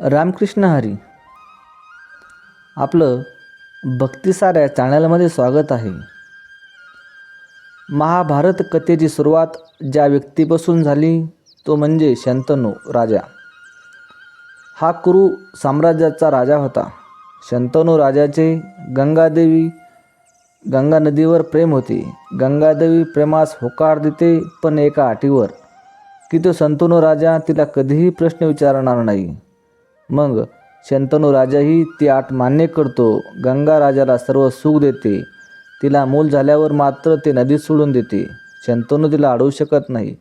रामकृष्ण हरी. आपलं भक्तिसाऱ्या चॅनलमध्ये स्वागत आहे. महाभारत कथेची सुरुवात ज्या व्यक्तीपासून झाली तो म्हणजे शंतनू राजा. हा कुरु साम्राज्याचा राजा होता. शंतनू राजाचे गंगादेवी गंगा नदीवर प्रेम होते. गंगादेवी प्रेमास होकार देते पण एका अटीवर की तो संतनू राजा तिला कधीही प्रश्न विचारणार नाही. मग शंतनू राजाही ती आठ मान्य करतो. गंगा राजाला सर्व सुख देते. तिला मूल झाल्यावर मात्र ते नदीत सोडून देते. शंतनू तिला अडवू शकत नाही.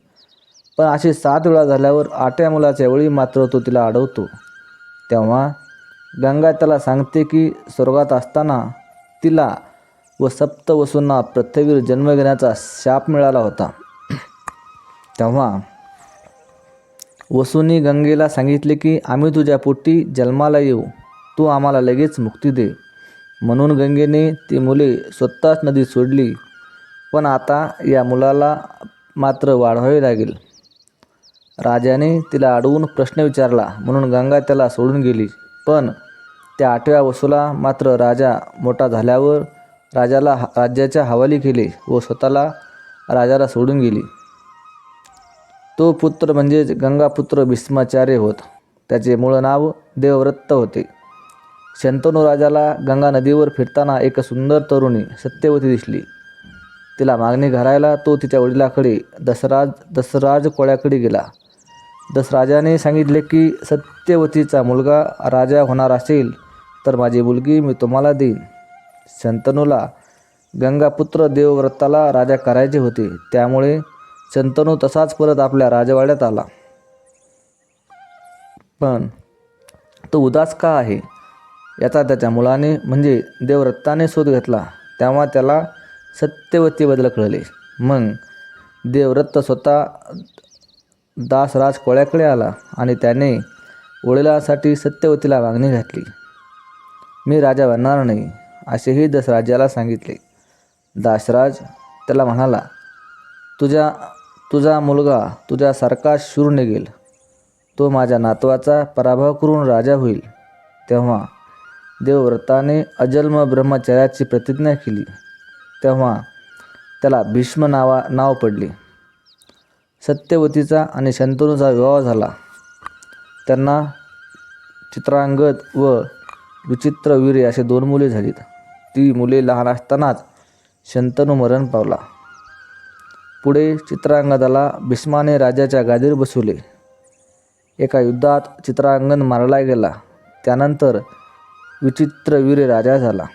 पण असे सात वेळा झाल्यावर आठव्या मुलाच्या वेळी मात्र तो तिला अडवतो. तेव्हा गंगा त्याला सांगते की स्वर्गात असताना तिला व सप्त वसूंना पृथ्वीवर जन्म घेण्याचा शाप मिळाला होता. तेव्हा वसूंनी गंगेला सांगितले की आम्ही तुझ्या पोटी जन्माला येऊ. तू आम्हाला लगेच मुक्ती दे. म्हणून गंगेने ती मुले स्वतःच नदीत सोडली. पण आता या मुलाला मात्र वाढवावे लागेल. राजाने तिला अडवून प्रश्न विचारला म्हणून गंगा त्याला सोडून गेली. पण त्या आठव्या वसूला मात्र राजा मोठा झाल्यावर राजाला राज्याच्या हवाली केले व स्वतःला राजाला सोडून गेली. तो पुत्र म्हणजेच गंगापुत्र भीष्माचार्य होत. त्याचे मूळ नाव देवव्रत होते. शंतनू राजाला गंगा नदीवर फिरताना एक सुंदर तरुणी सत्यवती दिसली. तिला मागणी घालायला तो तिच्या वडिलाकडे दसराज दसराज कोळ्याकडे गेला. दसराजाने सांगितले की सत्यवतीचा मुलगा राजा होणार असेल तर माझी मुलगी मी तुम्हाला देईन. शंतनूला गंगापुत्र देवव्रताला राजा करायचे होते. त्यामुळे शंतनू तसाच परत आपल्या राजवाड्यात आला. पण तो उदास का आहे? याचा त्याच्या मुलाने म्हणजे देवरत्ताने शोध घेतला. तेव्हा त्याला सत्यवतीबद्दल कळले. मग देवरत्त स्वतः दासराज कोळ्याकडे आला आणि त्याने वडिलांसाठी सत्यवतीला मागणी घातली. मी राजा बनणार नाही असेही दसराजाला सांगितले. दासराज त्याला म्हणाला तुझ्या तुझा मुलगा तुझ्यासारखा शूर निघेल. तो माझ्या नातवाचा पराभव करून राजा होईल. तेव्हा देवव्रताने अजन्म ब्रह्मचर्याची प्रतिज्ञा केली. तेव्हा त्याला भीष्म नावा नाव पडले. सत्यवतीचा आणि शंतनूचा विवाह झाला. त्यांना चित्रांगद व विचित्रवीर्य असे दोन मुले झालीत. ती मुले लहान असतानाच शंतनू मरण पावला. पुढे चित्रांगदाला भीष्माने राजाच्या गादीवर बसवले. एका युद्धात चित्रांगण मारला गेला. त्यानंतर विचित्रवीर्य राजा झाला.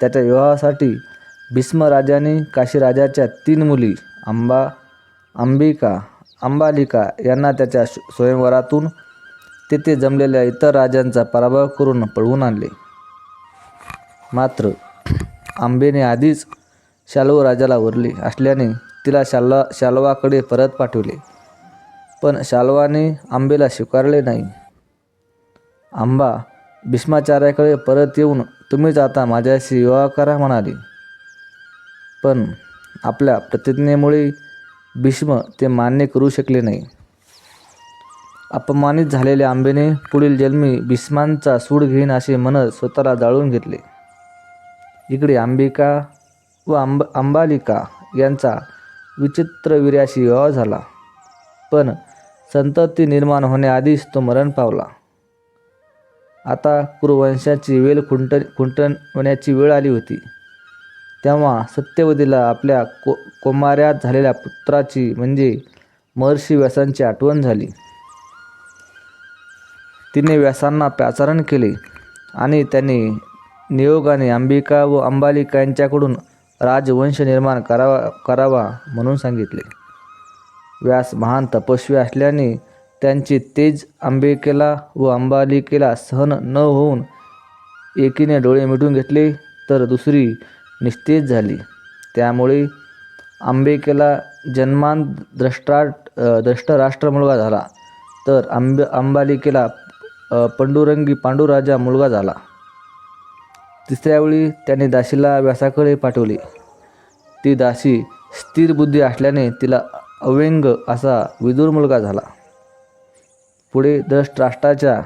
त्याच्या विवाहासाठी भीष्म राजाने काशीराजाच्या तीन मुली अंबा अंबिका अंबालिका यांना त्याच्या स्वयंवरातून तेथे जमलेल्या इतर राजांचा पराभव करून पळवून आणले. मात्र आंबेने आधीच शालू राजाला वरली असल्याने तिला शाल्वा शाल्वाकडे परत पाठवले. पण शाल्वाने आंबेला स्वीकारले नाही. आंबा भीष्माचार्याकडे परत येऊन तुम्हीच आता माझ्याशी विवाह करा म्हणाली. पण आपल्या प्रतिज्ञेमुळे भीष्म ते मान्य करू शकले नाही. अपमानित झालेल्या आंबेने पुढील जन्मी भीष्मांचा सूड घेईन असे म्हणत स्वतःला जाळून घेतले. इकडे अंबिका व आंब अंबालिका यांचा विचित्रवीर्याशी विवाह झाला. पण संतती निर्माण होण्याआधीच तो मरण पावला. आता कुरुवंशाची वेल खुंट खुंटवण्याची वेळ आली होती. तेव्हा सत्यवतीला आपल्या को कोमाऱ्यात झालेल्या पुत्राची म्हणजे महर्षी व्यासांची आठवण झाली. तिने व्यासांना प्राचारण केले आणि त्याने नियोगाने अंबिका व अंबालिका यांच्याकडून राजवंश निर्माण करावा करावा म्हणून सांगितले. व्यास महान तपस्वी असल्याने त्यांचे तेज आंबेकेला व अंबालिकेला सहन न होऊन एकीने डोळे मिटून घेतले तर दुसरी निस्तेज झाली. त्यामुळे आंबेकेला जन्मान द्रष्टा द्रष्टराष्ट्र मुलगा झाला. तर आंब अंबालिकेला पंडुरंगी पांडुराजा मुलगा झाला. तिसऱ्या वेळी त्याने दासीला व्यासाकडे पाठवले. ती दासी स्थिर बुद्धी असल्याने तिला अव्यंग असा विदूर मुलगा झाला. पुढे धृतराष्ट्राच्या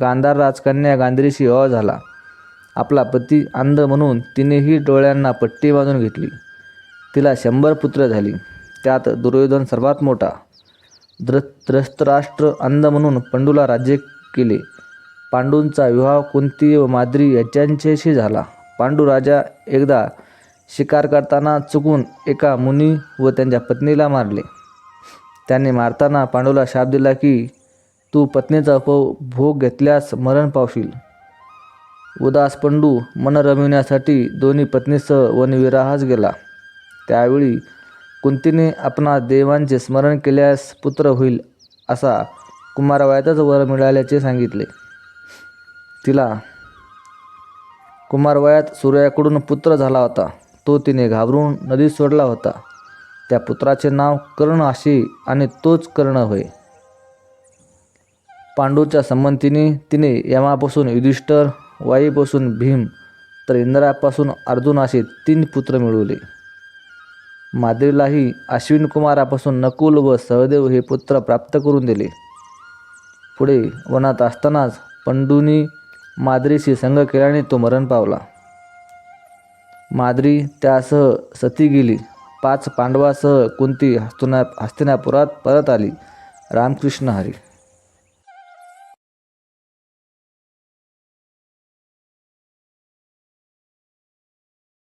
गांधार राजकन्या गांधारीशी अ झाला. आपला पती अंध म्हणून तिनेही डोळ्यांना पट्टी बांधून घेतली. तिला शंभर पुत्र झाली. त्यात दुर्योधन सर्वात मोठा द्र त्रस्तराष्ट्र अंध म्हणून पंडूला राज्य केले. पांडूंचा विवाह कुंती व माद्री यांच्याशी झाला. पांडू राजा एकदा शिकार करताना चुकून एका मुनी व त्यांच्या पत्नीला मारले. त्याने मारताना पांडूला शाप दिला की तू पत्नीचा उपभोग घेतल्यास मरण पावशील. उदास पंडू मन रमविण्यासाठी दोन्ही पत्नीसह वनविराहास गेला. त्यावेळी कुंतीने आपणा देवांचे स्मरण केल्यास पुत्र होईल असा कुमारवयातच वर मिळाल्याचे सांगितले. तिला. कुमारवयात सूर्याकडून पुत्र झाला होता. तो तिने घाबरून नदीत सोडला होता. त्या पुत्राचे नाव कर्ण अशी आणि तोच कर्ण होय. पांडूच्या संमतीने तिने यमापासून युधिष्ठर वाईपासून भीम तर इंद्रापासून अर्जुन असे तीन पुत्र मिळवले. मादेवीलाही अश्विन कुमारापासून नकुल व सहदेव हे पुत्र प्राप्त करून दिले. पुढे वनात असतानाच पंडूनी माद्रीशी संग केल्याने तो मरण पावला. माद्री त्यासह सती गेली. पाच पांडवासह कुंती हस्तिना हस्तिनापुरात परत आली. रामकृष्ण हरी.